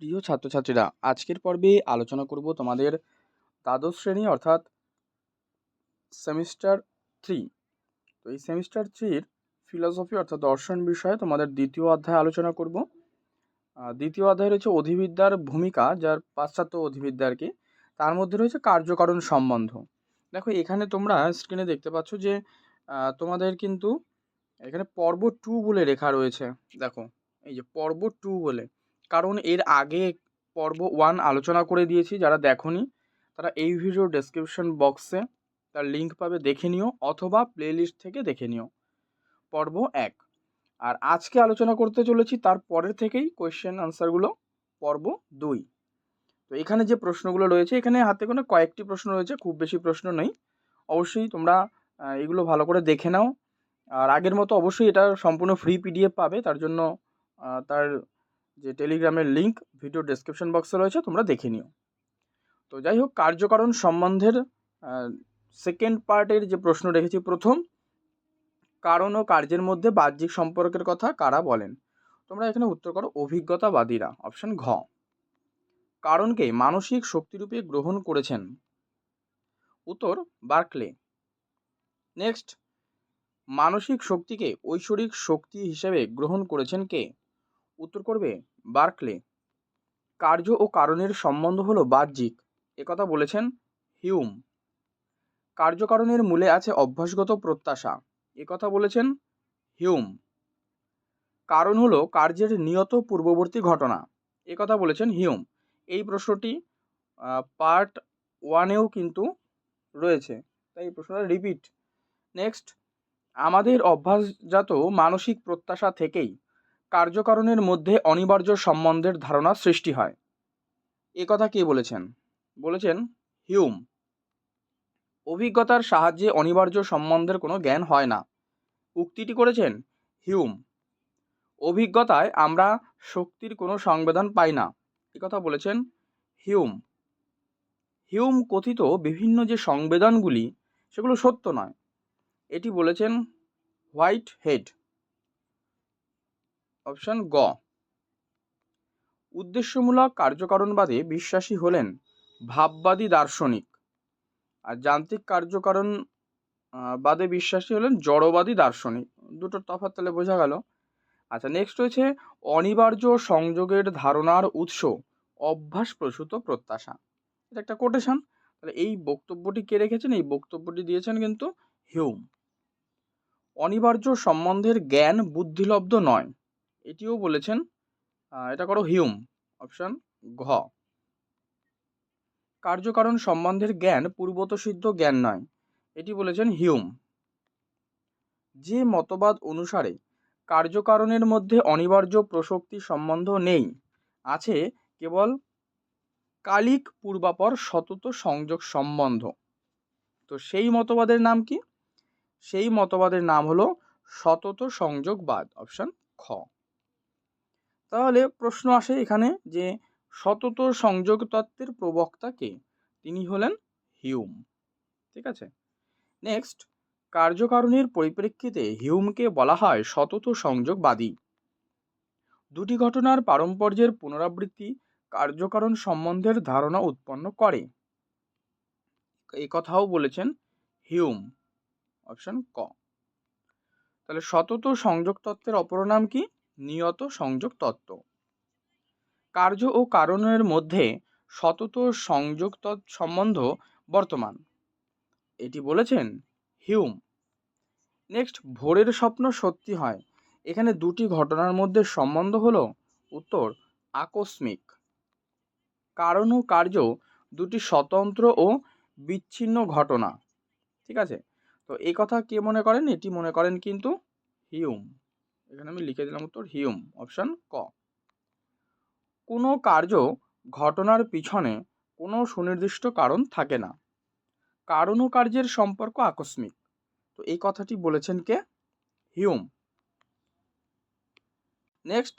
প্রিয় ছাত্রছাত্রীরা, আজকের পর্বে আলোচনা করব তোমাদের দ্বাদশ শ্রেণি অর্থাৎ সেমিস্টার থ্রি। তো এই সেমিস্টার থ্রির ফিলসফি অর্থাৎ দর্শন বিষয়ে তোমাদের দ্বিতীয় অধ্যায় আলোচনা করব। দ্বিতীয় অধ্যায় রয়েছে অধিবিদ্যার ভূমিকা, যার পাশ্চাত্য অধিবিদ্যা আর কি, তার মধ্যে রয়েছে কার্যকারণ সম্বন্ধ। দেখো, এখানে তোমরা স্ক্রিনে দেখতে পাচ্ছ যে তোমাদের কিন্তু এখানে পর্ব টু বলে লেখা রয়েছে। দেখো, এই যে পর্ব টু বলে। কারণ এর আগে পর্ব ওয়ান আলোচনা করে দিয়েছি, যারা দেখোনি, তারা এই ভিডিও ডেসক্রিপশন বক্সে তার লিঙ্ক পাবে, দেখে নিও অথবা প্লেলিস্ট থেকে দেখে নিও। পর্ব এক। আর আজকে আলোচনা করতে চলেছি, তার পরের থেকেই কোয়েশ্চেন আনসারগুলো পর্ব দুই। তো এখানে যে প্রশ্নগুলো রয়েছে, এখানে হাতে কোনো কয়েকটি প্রশ্ন রয়েছে, খুব বেশি প্রশ্ন নেই। অবশ্যই তোমরা এগুলো ভালো করে দেখে নাও। আর আগের মতো অবশ্যই এটা সম্পূর্ণ ফ্রি পিডিএফ পাবে, তার জন্য তার যে টেলিগ্রামের লিঙ্ক ভিডিও ডেসক্রিপশন বক্সে রয়েছে, তোমরা দেখে নিও। তো যাই হোক, কার্যকারণ সম্বন্ধের সেকেন্ড পার্টের যে প্রশ্ন রেখেছি, প্রথম, কারণ ও কার্যের মধ্যে বাহ্যিক সম্পর্কের কথা কারা বলেন? তোমরা এখানে উত্তর করো, অভিজ্ঞতাবাদীরা অপশন ঘ। কারণকে মানসিক শক্তিরূপে গ্রহণ করেছেন। উত্তর, বার্কলে। নেক্সট মানসিক শক্তিকে ঐশ্বরিক শক্তি হিসেবে গ্রহণ করেছেন কে? উত্তর করবে? বার্কলে। কার্য ও কারণের সম্বন্ধ হলো বাহ্যিক। একথা বলেছেন হিউম। কার্যকারণের মূলে আছে অভ্যাসগত প্রত্যাশা। একথা বলেছেন হিউম। কারণ হলো কার্যের নিয়ত পূর্ববর্তী ঘটনা। একথা বলেছেন হিউম। এই প্রশ্নটি পার্ট ওয়ানেও কিন্তু রয়েছে। তাই এই প্রশ্নটা রিপিট। নেক্সট, আমাদের অভ্যাসজাত মানসিক প্রত্যাশা থেকেই কার্যকারণের মধ্যে অনিবার্য সম্বন্ধের ধারণা সৃষ্টি হয়। এ কথা কে বলেছেন? বলেছেন হিউম। অভিজ্ঞতার সাহায্যে অনিবার্য সম্বন্ধের কোনো জ্ঞান হয় না। উক্তিটি করেছেন হিউম। অভিজ্ঞতায় আমরা শক্তির কোনো সংবেদন পাই না। কথা বলেছেন হিউম। হিউম কথিত বিভিন্ন যে সংবেদনগুলি, সেগুলো সত্য নয়। এটি বলেছেন হোয়াইট হেড। অপশন গ। উদ্দেশ্যমূলক কার্যকারণবাদে বিশ্বাসী হলেন ভাববাদী দার্শনিক। আর যান্ত্রিক কার্যকারণ বাদে বিশ্বাসী হলেন জড়বাদী দার্শনিক। দুটোর তফাৎ তাহলে বোঝা গেল। আচ্ছা নেক্সট হয়েছে অনিবার্য সংযোগের ধারণার উৎস, অভ্যাস প্রসূত প্রত্যাশা। এটা একটা কোটেশন তাহলে এই বক্তব্যটি কে রেখেছেন? এই বক্তব্যটি দিয়েছেন কিন্তু হিউম অনিবার্য সম্বন্ধের জ্ঞান বুদ্ধিলব্ধ নয়। এটিও বলেছেন এটা করো হিউম, অপশন ঘ। কার্যকারণ সম্বন্ধের জ্ঞান পূর্বত সিদ্ধ জ্ঞান নয়, এটি বলেছেন হিউম। যে মতবাদ অনুসারে কার্যকারণের মধ্যে অনিবার্য প্রসক্তি সম্বন্ধ নেই, আছে কেবল কালিক পূর্বাপর সতত সংযোগ সম্বন্ধ। তো সেই মতবাদের নাম কি? সেই মতবাদের নাম হলো সতত সংযোগবাদ, অপশন খ। তাহলে প্রশ্ন আসে এখানে যে সতত সংযোগ তত্ত্বের প্রবক্তা কে? তিনি হলেন হিউম। ঠিক আছে? নেক্সট কার্যকারণের পরিপ্রেক্ষিতে হিউমকে বলা হয় সতত সংযোগবাদী। দুটি ঘটনার পারম্পর্যের পুনরাবৃত্তি কার্যকারণ সম্বন্ধের ধারণা উৎপন্ন করে। এই কথাও বলেছেন হিউম। অপশন ক। তাহলে সতত সংযোগ তত্ত্বের অপর নাম কি? নিয়ত সংযোগ তত্ত্ব। কার্য ও কারণের মধ্যে সতত সংযোগ সম্বন্ধ বর্তমান। এটি বলেছেন হিউম। নেক্সট, ভোরের স্বপ্ন সত্যি হয়। এখানে দুটি ঘটনার মধ্যে সম্বন্ধ হলো, উত্তর, আকস্মিক। কারণ ও কার্য দুটি স্বতন্ত্র ও বিচ্ছিন্ন ঘটনা। ঠিক আছে? তো এই কথা কে মনে করেন? এটি মনে করেন কিন্তু হিউম। এখানে আমি লিখে দিলাম উত্তর হিউম, অপশান ক। কোনো কার্য ঘটনার পিছনে কোনো সুনির্দিষ্ট কারণ থাকে না। কারণ ও কার্যের সম্পর্ক আকস্মিক। তো এই কথাটি বলেছেন কে? হিউম। নেক্সট,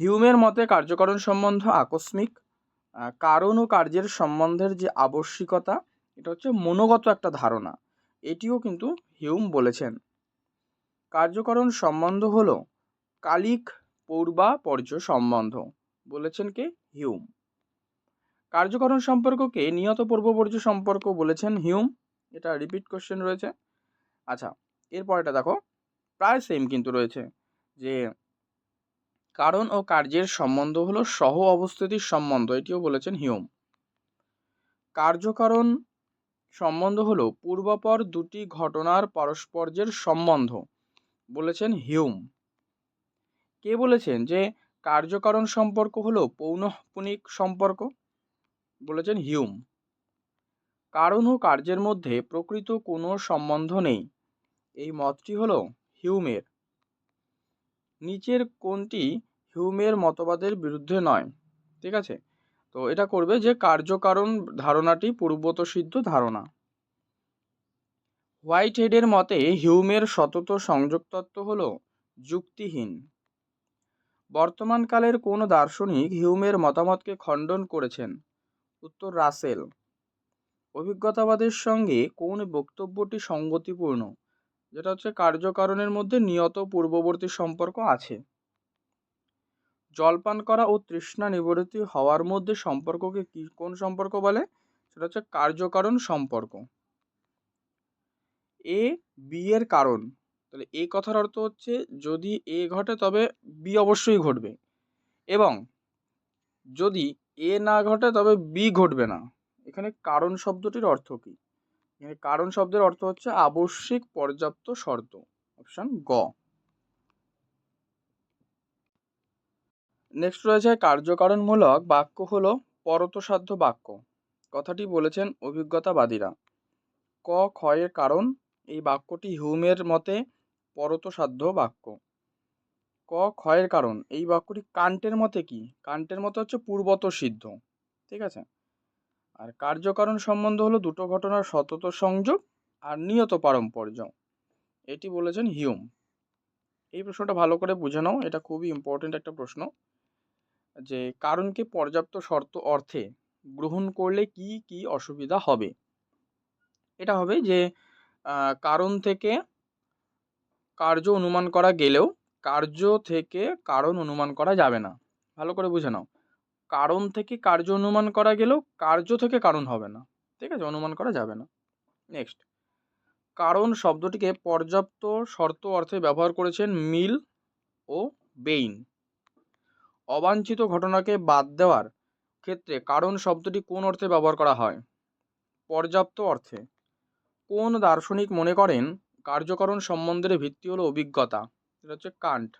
হিউমের মতে কার্যকরণ সম্বন্ধ আকস্মিক। কারণ ও কার্যের সম্বন্ধের যে আবশ্যিকতা, এটা হচ্ছে মনোগত একটা ধারণা। এটিও কিন্তু হিউম বলেছেন। কার্যকরণ সম্বন্ধ হলো কালিক পূর্বাপর্য সম্বন্ধ। বলেছেন কে? হিউম। কার্যকরণ সম্পর্ককে নিয়ত পূর্ববর্তী সম্পর্ক বলেছেন হিউম। এটা রিপিট কোশ্চেন রয়েছে। আচ্ছা এরপরটা দেখো। প্রায় সেম কিন্তু রয়েছে যে কারণ ও কার্যের সম্বন্ধ হলো সহ অবস্থিতির সম্বন্ধ, এটিও বলেছেন হিউম। কার্যকারণ সম্বন্ধ হলো পূর্বপর দুটি ঘটনার পারস্পর্যের সম্বন্ধ। বলেছেন হিউম। কে বলেছেন যে কার্যকারণ সম্পর্ক হলো পৌনঃপুনিক সম্পর্ক? বলেছেন হিউম। কারণ ও কার্যের মধ্যে প্রকৃত কোনো সম্বন্ধ নেই। এই মতটি হলো হিউমের। নিচের কোনটি হিউমের মতবাদের বিরুদ্ধে নয়, ঠিক আছে? তো এটা করবে যে কার্যকারণ ধারণাটি পূর্বত সিদ্ধ ধারণা। হোয়াইট হেডের মতে, হিউমের সতত সংযোগ তত্ত্ব হল যুক্তিহীন। বর্তমানকালের কোন দার্শনিক হিউমের মতামতকে খণ্ডন করেছেন? উত্তর, রাসেল। অভিজ্ঞতাবাদের সঙ্গে কোন বক্তব্যটি সঙ্গতিপূর্ণ? যেটা হচ্ছে কার্যকারণের মধ্যে নিয়ত পূর্ববর্তী সম্পর্ক আছে। জলপান করা ও তৃষ্ণা নিবৃত্ত হওয়ার মধ্যে সম্পর্ককে কি, কোন সম্পর্ক বলে? সেটা হচ্ছে কার্যকারণ সম্পর্ক। এ বি এর কারণ। তাহলে এই কথার অর্থ হচ্ছে যদি এ ঘটে তবে বি অবশ্যই ঘটবে। এবং যদি এ না ঘটে তবে বি ঘটবে না। এখানে কারণ শব্দটির অর্থ কী? এখানে কারণ শব্দের অর্থ হচ্ছে আবশ্যিক পর্যাপ্ত শর্ত। অপশান গ। নেক্সট রয়েছে কার্যকারণমূলক বাক্য হলো পরতসাধ্য বাক্য। কথাটি বলেছেন অভিজ্ঞতাবাদীরা। ক ক্ষয়ের কারণ এই বাক্যটি হিউমের মতে পরতসাধ্য বাক্য। ক, ক্ষয়ের কারণ। এই বাক্যটি কান্টের মতে কি? কান্টের মতে হচ্ছে পূর্বত সিদ্ধ। ঠিক আছে? আর কার্যকারণ সম্বন্ধ হলো দুটো ঘটনার সতত সংযোগ আর নিয়ত পারম্পর্য। এটি বলেছেন হিউম। এই প্রশ্নটা ভালো করে বুঝে নাও। এটা খুবই ইম্পর্টেন্ট একটা প্রশ্ন। যে কারণকে পর্যাপ্ত শর্ত অর্থে গ্রহণ করলে কি কি অসুবিধা হবে? এটা হবে যে কারণ থেকে কার্য অনুমান করা গেলেও কার্য থেকে কারণ অনুমান করা যাবে না। ভালো করে বুঝে নাও। কারণ থেকে কার্য অনুমান করা গেলেও কার্য থেকে কারণ হবে না। ঠিক আছে? অনুমান করা যাবে না। নেক্সট কারণ শব্দটিকে পর্যাপ্ত শর্ত অর্থে ব্যবহার করেছেন মিল ও বেইন। অবাঞ্ছিত ঘটনাকে বাদ দেওয়ার ক্ষেত্রে কারণ শব্দটি কোন অর্থে ব্যবহার করা হয়? পর্যাপ্ত অর্থে। কোন দার্শনিক মনে করেন কার্যকরণ সম্বন্ধের ভিত্তি হলো অভিজ্ঞতা? এটা হচ্ছে কান্ট।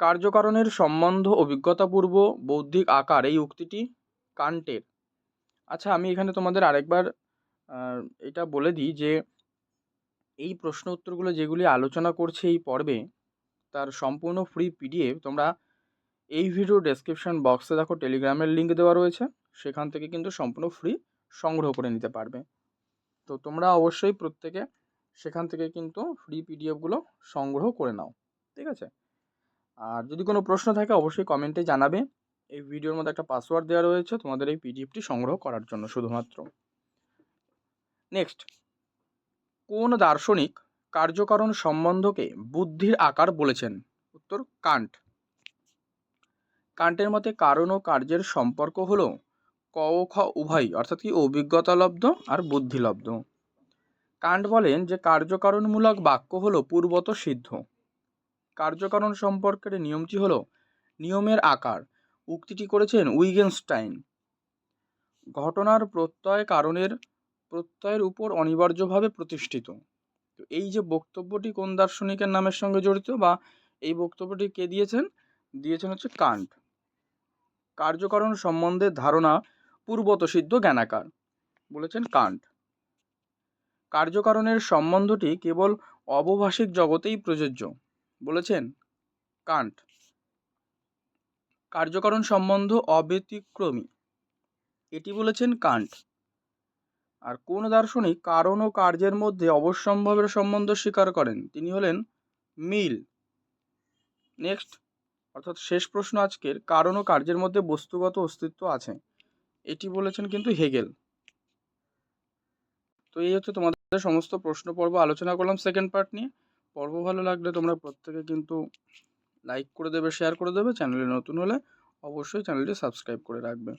কার্যকরণের সম্বন্ধ অভিজ্ঞতাপূর্ব বৌদ্ধিক আকার, এই উক্তিটি কান্টের। আচ্ছা আমি এখানে তোমাদের আরেকবার এটা বলে দিই যে এই প্রশ্ন উত্তরগুলো যেগুলি আলোচনা করছে এই পর্বে, তার সম্পূর্ণ ফ্রি পিডিএফ তোমরা এই ভিডিও ডেসক্রিপশন বক্সে দেখো টেলিগ্রামের লিঙ্ক দেওয়া রয়েছে, সেখান থেকে কিন্তু সম্পূর্ণ ফ্রি সংগ্রহ করে নিতে পারবে। তো তোমরা অবশ্যই প্রত্যেকে সেখান থেকে কিন্তু ফ্রি পিডিএফগুলো সংগ্রহ করে নাও, ঠিক আছে? আর যদি কোনো প্রশ্ন থাকে, অবশ্যই কমেন্টে জানাবে। এই ভিডিওর মধ্যে একটা পাসওয়ার্ড দেওয়া রয়েছে, তোমাদের এই পিডিএফটি সংগ্রহ করার জন্য শুধুমাত্র। নেক্সট কোন দার্শনিক কার্যকারণ সম্বন্ধকে বুদ্ধির আকার বলেছেন? উত্তর, কান্ট। কান্টের মতে কারণ ও কার্যের সম্পর্ক হল ক ও খ উভয় অর্থাৎ কি অভিজ্ঞতালব্ধ আর বুদ্ধিলব্ধ। কান্ট বলেন যে কার্যকারণমূলক বাক্য হলো পূর্বত সিদ্ধ। কার্যকারণ সম্পর্কের নিয়মটি হলো নিয়মের আকার। উক্তিটি করেছেন উইগেনস্টাইন। ঘটনার প্রত্যয় কারণের, প্রত্যয়ের উপর অনিবার্যভাবে প্রতিষ্ঠিত। তো এই যে বক্তব্যটি কোন দার্শনিকের নামের সঙ্গে জড়িত বা এই বক্তব্যটি কে দিয়েছেন? দিয়েছেন হচ্ছে কান্ট। কার্যকরণ সম্বন্ধে ধারণা পূর্বত সিদ্ধ জ্ঞানাকার। বলেছেন কান্ট। কার্যকারণের সম্বন্ধটি কেবল অবভাষিক জগতেই প্রযোজ্য। বলেছেন কান্ট। কার্যকারণ সম্বন্ধ অব্যতিক্রমী। এটি বলেছেন কান্ট। আর কোন দার্শনিক কারণ ও কার্যের মধ্যে অবশ্যম্ভাবের সম্বন্ধ স্বীকার করেন? তিনি হলেন মিল। নেক্সট, অর্থাৎ শেষ প্রশ্ন আজকের, কারণ ও কার্যের মধ্যে বস্তুগত অস্তিত্ব আছে। এটি বলেছেন কিন্তু হেগেল। তো এই হচ্ছে তোমাদের সমস্ত প্রশ্ন পর্ব। আলোচনা করলাম সেকেন্ড পার্ট নিয়ে। পর্ব ভালো লাগলে তোমরা প্রত্যেকে কিন্তু লাইক করে দেবে শেয়ার করে দেবে। চ্যানেলে নতুন হলে অবশ্যই চ্যানেলটি সাবস্ক্রাইব করে রাখবে।